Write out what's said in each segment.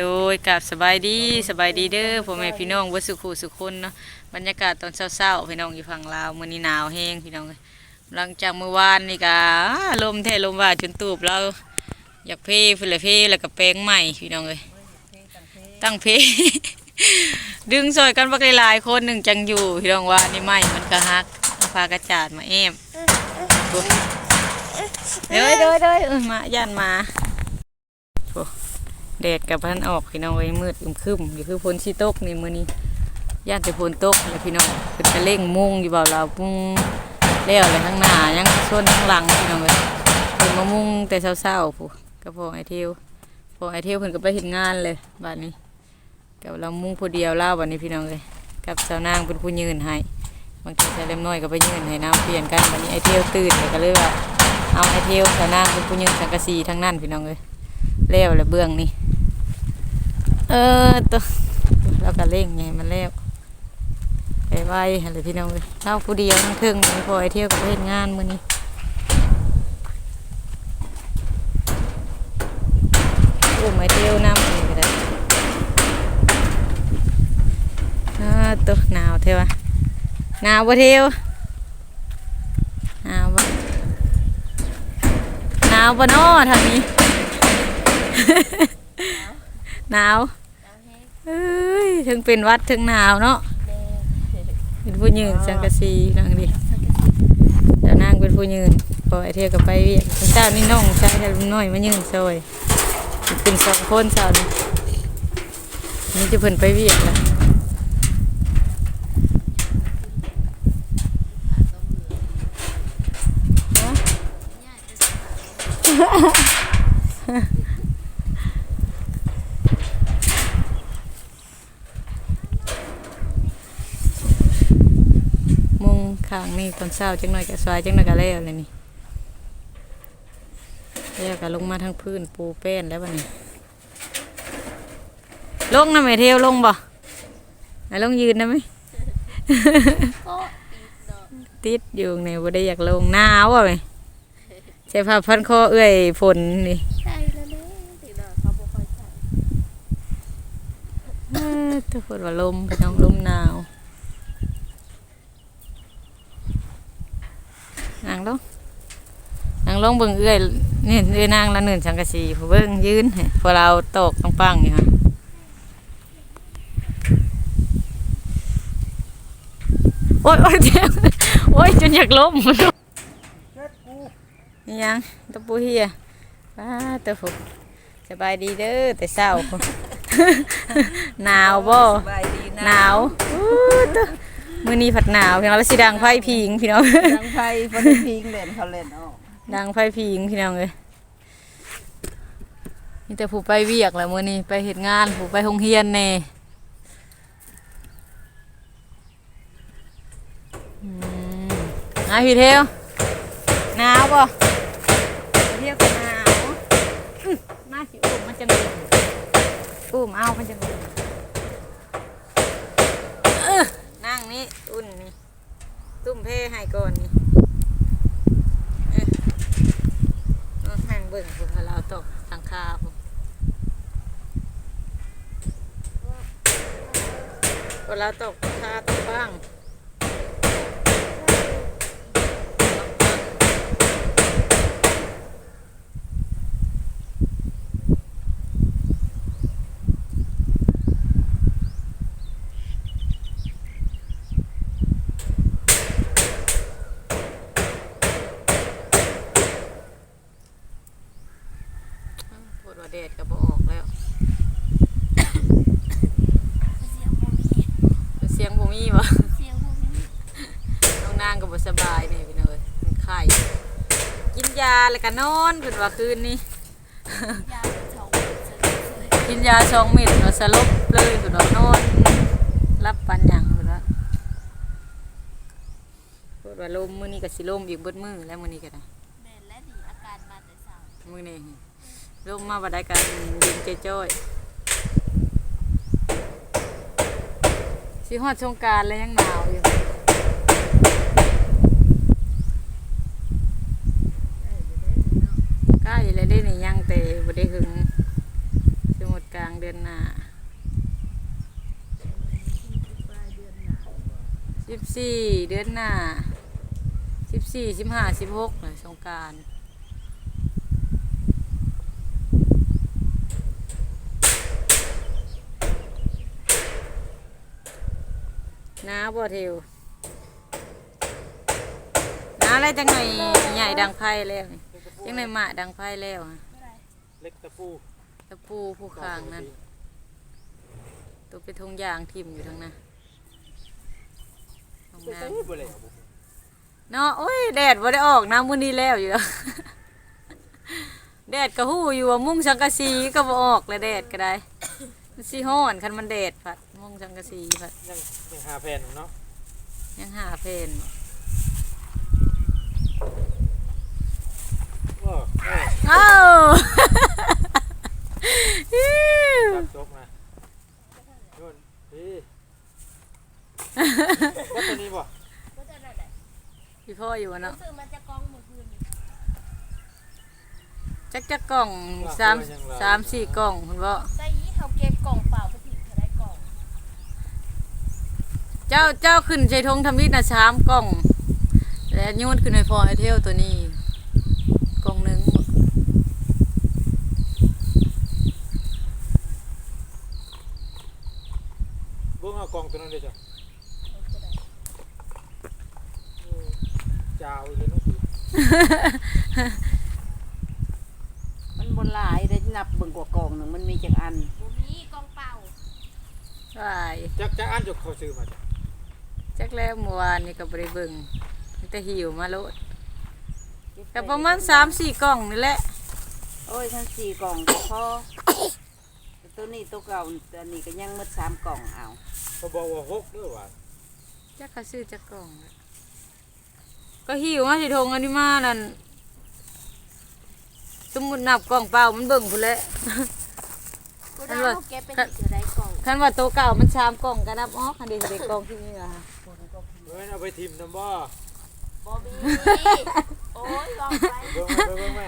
โดยกับสบายดีสบายดีเด้อพ่อแม่พี่น้องเบ่สุขุสุขคนเนาะบรรยากาศตอนเช้าๆพี่น้องอยู่ฝั่งลาวมื้อนี้หนาวแฮงพี่น้องเอ้ยหลังจากเมื่อวานนี่ก็ลมแท้ลมว่าจนตูบเราอยากเพพุ่นละเพแล้วก็แปลงใหม่พี่น้องเอ้ยตั้งเพดึงซอยกันบักหลายๆคนหนึ่งจังอยู่พี่น้องว่านี่ใหม่มันก็ฮักเอาพากระจาดมาแอมเด้อเด้อเด้อเอ้ยมาย่านมา แดดกับพันออกพี่น้องไว้มืดอึมครึมอยู่คือฝนสิตกในมือนี้ย่านจะฝนตกแล้วพี่น้องคือจะเร่งมุ่งอยู่เบาเรามุ่งแล้วเลยทั้งหน้ายังส่วนทั้งหลังพี่น้องเลยเพิ่นมามุ่งแต่เช้าๆผู้กับพ่อไอเทียวพ่อไอเทียวเพิ่นก็ไปเฮ็ดงานเลยบัดนี้กับเรามุ่งผู้เดียวเล่าบัดนี้พี่น้องเลยกับสาวนางเป็นผู้ยืนให้บางทีชายเล็มน้อยก็ไปยืนให้น้ำเปลี่ยนกันบัดนี้ไอเทียวตื่นเลยก็เลยว่าเอาไอเทียวสาวนางเป็นผู้ยืนสังกะสีทั้งนั้นพี่น้องเลย แล้วเลยเบื้องนี้เออตัวแล้วก็เร่งไงมันแล้วไปไวอะไรพี่น้องเลยเล่าผู้เดียวทั้งเทิงไม่พอไอเที่ยวกับเฮ็ดงานมือนี้อุ้มไอเที่ยวน้ำนี่ก็ได้อ่าตัวหนาวเท่วะหนาวบ่เที่ยวหนาวบ่หนาวบ่นอทางนี้ หนาวเอ้ยถึงเป็นหวัดถึงหนาวเนาะเป็นผู้ยืนสังกะสีนั่งดิเดี๋ยวนางเป็นผู้ยืนพอไอเทียกับไปเวียกเจ้านี่น้องชายแต่ลุงน้อยมายืนซอยเป็นสองคนสาวนี่นี่จะเพิ่นไปเวียกละมุงข้างนี่ ตอนเช้าจังหน่อยกับสวายจังหน่อยกับแล้วเลยนี่แล้วก็ลงมาทางพื้นปูแป้นแล้วบัดนี้ ลงนะแม่เทียวลงบ่ไหนลงยืนนะไหมติดอยู่ในบ่ได้อยากลงหนาวอะไหมใช้ผ้าพันคอเอื้อยฝนนี่ใช่แล้วเด้ติดแล้วเขาบ่ค่อยใส่เอ้อทุกคนว่าลมพี่น้องลมหนาว นางลงนางลงเบิ่งเอื้อยนี่เอื้อยนางละหนึ่งสังกะสีผู้เบิ่งยืนให้พอเราตกปังปังๆนี่ค่ะโอ๊ยโอ๊ยเจ็บโอ๊ยจนอยากล้มนี่ยังตะปูเฮียป้าตะผูสบายดีเด้อแต่เศร้าพุ่นหนาวบ่สบายดีนะหนาวอู้ตัว มื้อนี้ผัดหนาวพี่น้องแล้วสิดังไฟพิงพี่น้องทางไฟบ่ได้พิงเล่นเขาเล่นออกดังไฟพิงพี่น้องเลยมีแต่ผู้ไปเวียกแหละมื้อนี้ไปเฮ็ดงานผู้ไปโรงเรียนแน่อืมอะพี่เทวหนาวบ่พี่เทวก็หนาวอื้อมาสิอุ้มมันจะมีอุ้มเอามันจะมีเออ นี่อุ่นนี่ตุ้มเพให้ก่อนนี่น้องแห้งเบิ่งผมเราตกสังคาผมเราตกคาตกบ้างปวดว่าแดดก็บออกแล้ว เสียงบ่มี เสียงบ่มีวะ เสียงบ่มี น้องนาง ก็บ่สบายนี่พี่น้องเอ้ยมันไข้กินยาแล้วก็นอนเพิ่นว่าคืนนี้ ยาวเป็นสองเส้นเลยกินยาสองเม็ดแล้วสลบเลยเพิ่นว่านอนรับปันหยังเพิ่นว่าเพิ่นว่าลมมื้อนี้ก็สิลมอีกเบิดมื้อแล้วมื้อนี้ก็ได้แม่นและดีอาการมาแต่เช้ามื้อนี้ลมมาบ่ได้กันเย็นจ้อยๆสิฮอดสงกรานต์แล้วยังหนาวอยู่ ล้เลยได้ในยังแต่บ่ได้หึงสมุดกลางเดือนหน้าสิบสี่เดือนหน้าสิบสี่สิบห้าสิบหกเลยสงการน้าบัวเทวน้าอะไรจังไงใหญ่ดังไพ่แล้ว จังไหนหมาดังไพ่แล้วฮะเล็กตะปูตะปูผู้คางนั่นตัวไปทงยางทิ่มอยู่ทั้งนั้นห้องเล็กน้ตะปูบ่เลยำเนาะโอ้ยแดดบ่ได้ออกน้ำมื้อนี้แล้วอยู่แล้วแดดก็ฮู้อยู่ว่ามุ้งสังกะสีก็บ่ออกแล้วแดดก็ได้มันสิฮ้อนคันมันแดดพัดมุ้งสังกะสีพัดยังยังหาแผ่นเนาะยังหาเพน ว้า เอ้ยเอ้าตัดจบมาโน่นพี่ว่าตัวนี้บ่ก็จะนั่นแหละพี่พ่ออยู่อะเนาะซื้อมาจากกองเมื่อคืนนี่จักจักกล่องสามสามสี่กล่องคุณพ่อใส่ยี่เขาเก็บกล่องเปล่าไปถึงเขาได้กล่อง เจ้าเจ้าขึ้นใจทงทำนิดนะสามกล่อง และโยนขึ้นในฟอร์ไอเทลตัวนี้กล่องหนึ่ง เบิ่งเอากล่องตัวนั้นเด้อจ้ะเออ จ้าวเลยเนาะสิมันบนหลายได้นับเบิ่งกว่ากองหนึ่งมันมีจักอันบ่มีกล่องเปล่าวายจักจักอันจกเขาซื้อมาจ้ะจักแล้วเมื่อวานนี่ก็บริเบิงมีแต่หิวมาโลดแต่ประมาณสามสี่กล่องนี่แหละ โอ้ยทั้งสี่กล่องก็พอแต่ตัวนี้ตัวเก่าตัวนี้ก็ยังหมดสามกล่องเอา เขาบอกว่าหกเด้อว่า จักเขาซื้อจักกล่องแล้ว ก็หิวมาสิทงอันนี้มานั่นสมมุตินับกล่องเปล่ามันเบิ่งพุ่นแหละ กูได้เขาเก็บไปถึงเขาได้กล่องคันว่าโตวเก่ามันสามกล่องก็นับอ๋อคันเดียวเด็กกล่องที่นี่ล่ะเฮ้ยเอาไปทิมนำบ่บ่มีโอ้ยลองไปเบิ่งมาเบิ่งมา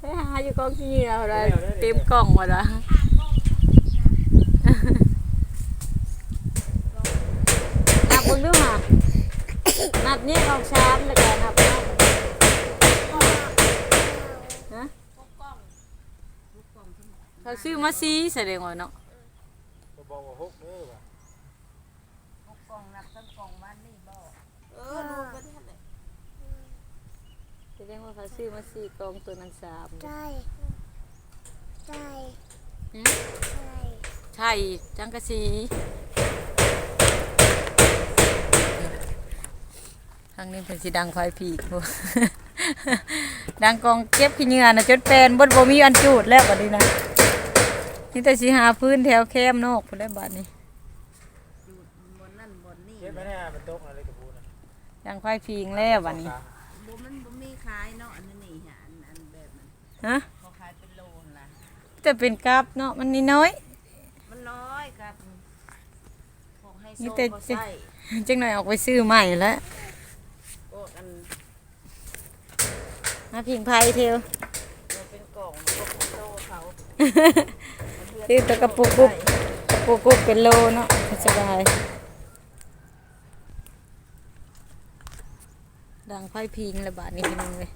ไปหาอยู่กล่องที่นี่แล้วได้เต็มกล่องหมดละนับเบิ่งดูค่ะ นับนี่ออกชามแล้วก็นับเอาฮะพวกกล่องเขาซื้อมาซีแสดงว่าเนาะเขาบอกว่าหกเด้อว่ากล่องนับทั้งกล่องมันนี่บ่เออรู้ก็ได้แหละแสดงว่าเขาซื้อมาซีกล่องตัวนั้นสามใช่ใช่หืมใช่ใช่จังกะสีางนี้เป็นสีดังไฟผีกบ่ดังกองเก็บขี้เหงื่อนะจนเป็นบนบ่มีอันจูดแล้วบัดนี้นะนี่แต่สิหาพื้นแถวแคมนอกพุ่นได้บัดนี้บนนั่นบนนี่เก็บไว้แน่มันตกอะไรกับปูนะดังไฟพิงแล้วบัดนี้บ่มันบ่มีขายเนาะอันนี้หาอันอันแบบนั้นฮะเขาขายเป็นโลนล่ะจะเป็นกราบเนาะมันนี่น้อย มันน้อยครับของให้นี่โซ่แต่ก็จะใส่จังหน่อยออกไปซื้อใหม่แล้ว โอ้อัน มาพิงไพเทวมันเป็นกล่องพวกโซ่เขาซื้อตัวกระปุกกุ๊บกระปุกกุ๊บเป็นโลเนาะสบายดังไฟพิงระบาดนี่พี่น้องเลย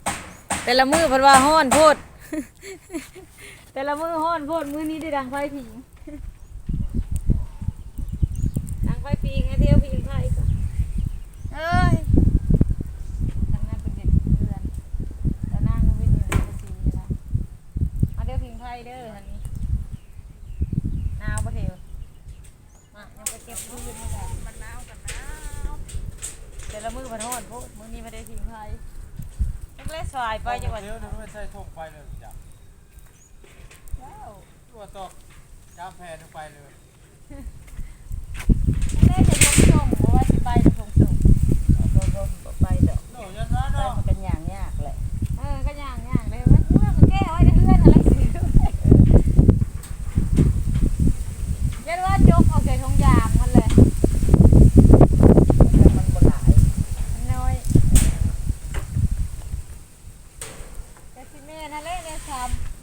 แต่ละมือเพันว่าห้อนโพด แต่ละมือห้อนโพดมือนี้ได้ดังไฟพิงดังไฟพิงไอเทียวพิงไฟก่อนเอ้ยทำงานเป็นเด็กเดือนแต่นั่งก็เป็นอยู่ในสีนี่ละมาเด้อพิงไฟเด้อทันนี้หนาวปะเทียวมายังไปเก็บพื้นนี่แหละมันหนาวกันหนาวแต่ละมือพันห้อนโพดมือนี้มาได้พิงไฟต้องเล่สายไปจังหวัดเดี๋ยวเดี๋ยวไม่ใช่ทงไปเลยจ้ะว้าวตัวตอกกาแฟลงไปเลยไม่ได้จะยกส่งเพราะว่าสิไปจะส่งส่งบ่บ่บ่ไปดอก โน่ยันร้าน ไป เนาะ มันกันอย่างยากแหละ เออก็ย่างย่างเลยมันเมื่อมันแก้ไว้ในเพื่อนอะไรสิยันว่าจกออกจากทงยางมันเลย แต่มันบ่หลาย มันน้อยแต่สิแม่นั่นแหละเนี่ย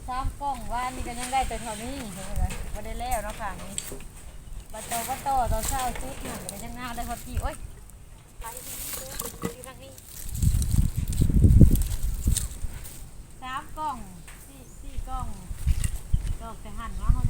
สามกล้องว่านี่ก็ยังได้แต่เท่านี้เห็นไหมไม่ได้แล้วเนาะค่ะนี่บัตโตบัตโตตอนเช้าจุดหนึ่งก็ยังหน้าได้พอดีโอ้ยไปดีเด้ออยู่ทางนี้สามกล้องสี่สี่กล้องดอกแต่หั่นว่าเขา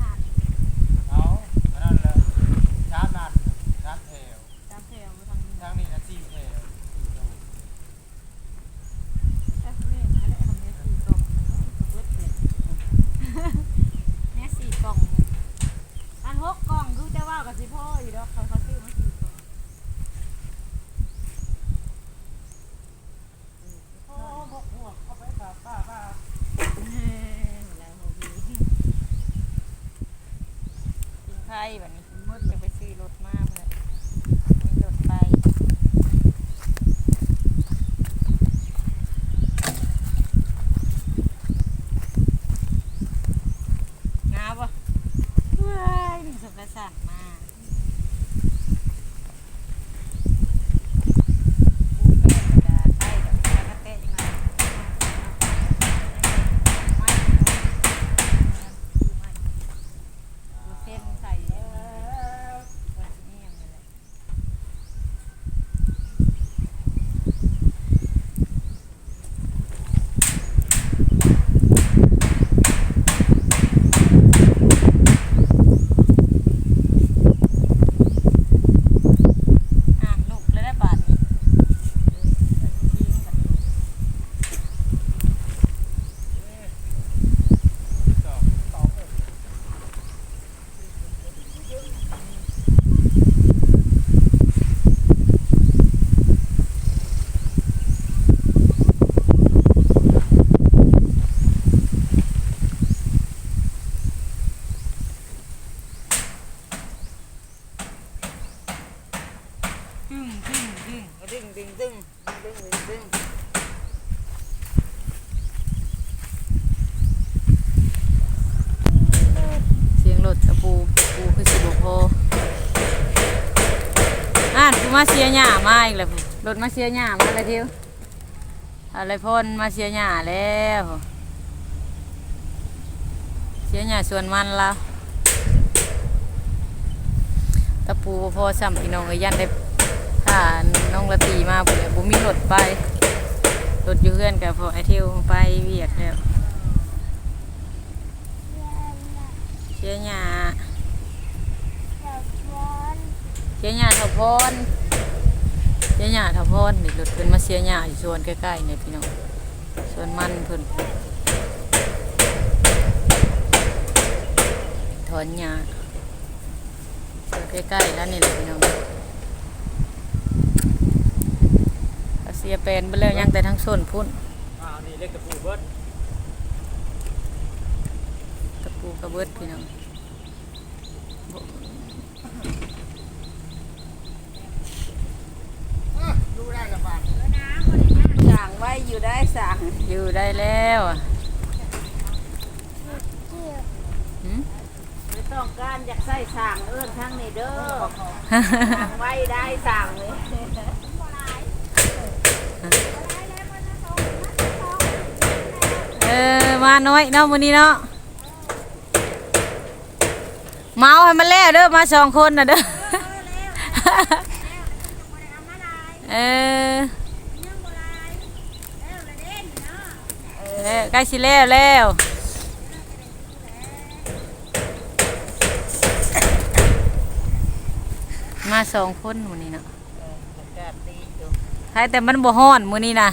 มาเสียหญ้ามาอีกแล้วรถมาเสียหญ้ามาแล้วทียวอะไรพ่นมาเสียหญ้าแล้วเสียหญ้าส่วนมันแล้วตะปูบ่พอซ้ำพี่น้องเอ้ยันได้ถ้าน้องละตีมาบ่ได้บ่มีรถไปรถอยู่เพื่อนกับพอไอที่ยวไปเวียกแล้วเชียหญ้าเชียหญ้าเถาพรเชียหญ้าเถาพรนี่รถเพิ่นมาเชียหญ้าอยู่สวนใกล้ๆเนี่ยพี่น้องสวนมันเพิ่นถอนหญ้าสวนใกล้ๆแล้วนี่แหละพี่น้องก็เสียเป็นไปแล้วยังแต่ทั้งส่วนพุ่นอ่านี่เล็กตะปูเบิดตะปูกระเบิดพี่น้องบ่ ดูได้กับบาท สั่งไว้อยู่ได้สั่งอยู่ได้แล้วไม่ต้องการอยากใส่สั่งเอิ้นทั้งนี้เด้อสั่งไว้ได้สั่งเลยเออมาน้อยเนาะมื้อนี้เนาะเมาให้มันแล้วเด้อมาสองคนน่ะเด้อ เออเออใกล้สิแล้วแล้วมาสองคนมื้อนี้เนาะอากาศดีอยู่ใครแต่มันบ่ฮ้อนมื้อนี้นะ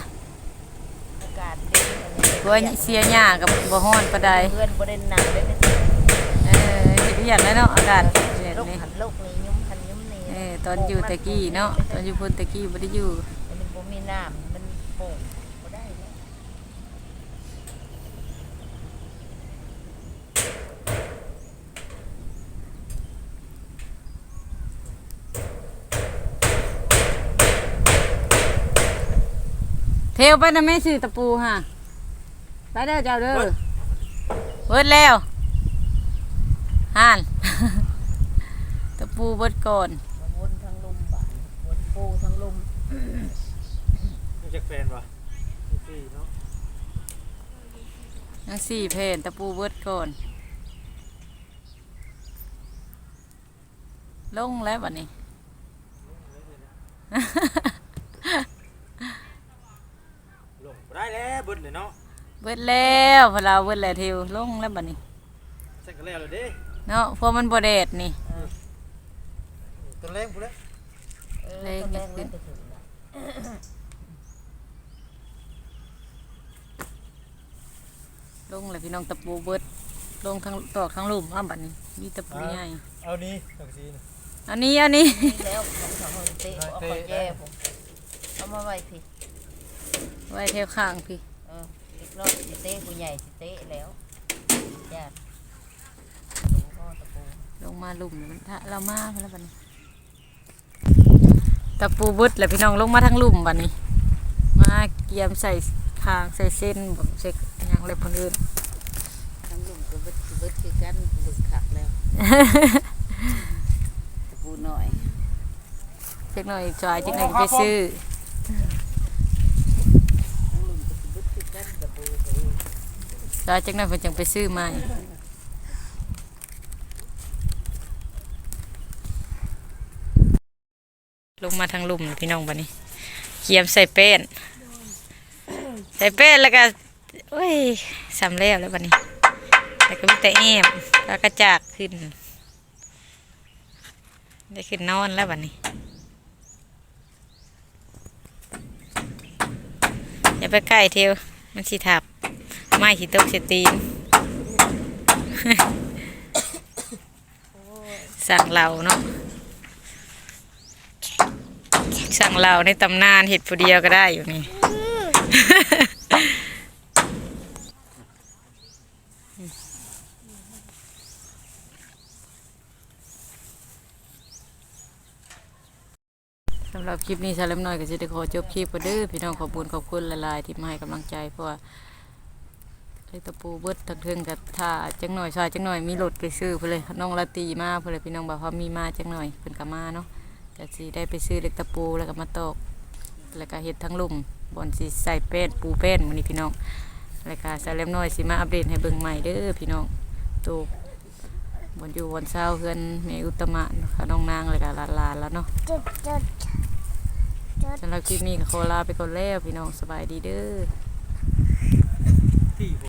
อากาศดีอันนี้ตัวเสียหญ้ากับบ่ฮ้อนปานใดเพื่อนบ่ได้หนักเลยเออเฮ็ดอย่างนั้นเนาะอากาศ ตอนอยู่ตะกี้เนาะตอนอยู่พุ่นตะกี้บ่ได้อยู่มันบ่มีน้ำมันโป่งบ่ได้เลยเทวไปนะแม่ซื้อตะปูฮะไปเด้อเจ้าเด้อเบิดแล้วห่าน ตะปูเบิดก่อนมาวนทั้งลุมบ้านวนปูทั้งลุม นี่จะแฟนวะสี่เนาะทั้งสี่เพนตะปูเบิดก่อน ลงแล้วบัดนี้ ลงบ่ได้แล้วเบิดเลยเนาะเบิดแล้วพอเราเบิดแล้วทิวลงแล้วบัดนี้ใส่กันแล้วเลยเด้เนาะเพราะมันบ่แดดนี่ ตัวแรงพุ่นแล้วแรงจะขึ้น ลงเลยพี่น้องตะปูเบิดลงทั้งตอกทั้งหลุมอ้าบัดนี้มีตะปูใหญ่เอานี่จังซี่นี่อันนี้อันนี้นี่แล้วผมทำให้เตะเอาขอแย่ผมเอามาไว้พี่ไว้เท่าข้างพี่เอออีกรอบสิเตะผู้ใหญ่สิเตะแล้วญาติหลวงพ่อตะปูลงมาหลุมมันถ้าเรามาพอแล้วบัดนี้ตะปูเบิดแล้วพี่น้องลงมาทั้งหลุมบัดนี้ มาเกียมใส่คางใส่เส้นบ่ใส่ห ยังอะไรคนอื่นทั้งลุงก็เบิดคือเบิดคือกันเบิดขักแล้วตะปูหน่อยเจ๊กหน่อยจอยเจ๊กหน่อยไปซื้อทั้งลุงก็คือเบิดคือกันตะปูไปเองจอยเจ๊กหน่อยเพิ่นจังไปซื้อมาลงมาทางหลุมพี่น้องบัดนี้เกียมใส่แป้นใส่แป้นแล้วก็ โอ้ยสำแล้วแล้วบัดนี้แล้วก็มีแต่แอมแล้วก็จากขึ้น ได้ขึ้นนอนแล้วบัดนี้ อย่าไปใกล้เทียวมันสิทับ ไม้สิตกเสตีน สั่งเหล่าเนาะสั่งเหล่าในตำนานเห็ดผู้เดียวก็ได้อยู่นี่ สำ หรับคลิปนี้ชาเล็มน้อยก็จะได้ขอจบคลิปไปเด้อพี่น้องขอบคุณขอบคุณหลายๆที่มาให้กำลังใจเพราะว่าไอตะปูเบิดทั้งเทิงกับถ้าจังหน่อยซอยจังหน่อยมีรถไปซื้อเพื่อเลยน้องละตีมาเพื่อเลยพี่น้องบอกเขามีมาจังหน่อยเพิ่นก็มาเนาะก็สิได้ไปซื้อเล็กตะปูแล้วก็มาตอกแล้วก็เฮ็ดทั้งลุ่มบอนสิใส่แป้นปูแป้นมื้อนี้พี่น้องแล้วก็ชาเล็มน้อยสิมาอัปเดตให้เบิ่งใหม่เด้อพี่น้องตูบอนอยู่บอนเช้าเพื่อนแม่อุตมะค่ะน้องนางแล้วก็หลานๆแล้วเนาะ สำหรับคลิปนี้ก็ขอลาไปก่อนแล้วพี่น้องสบายดีเด้อ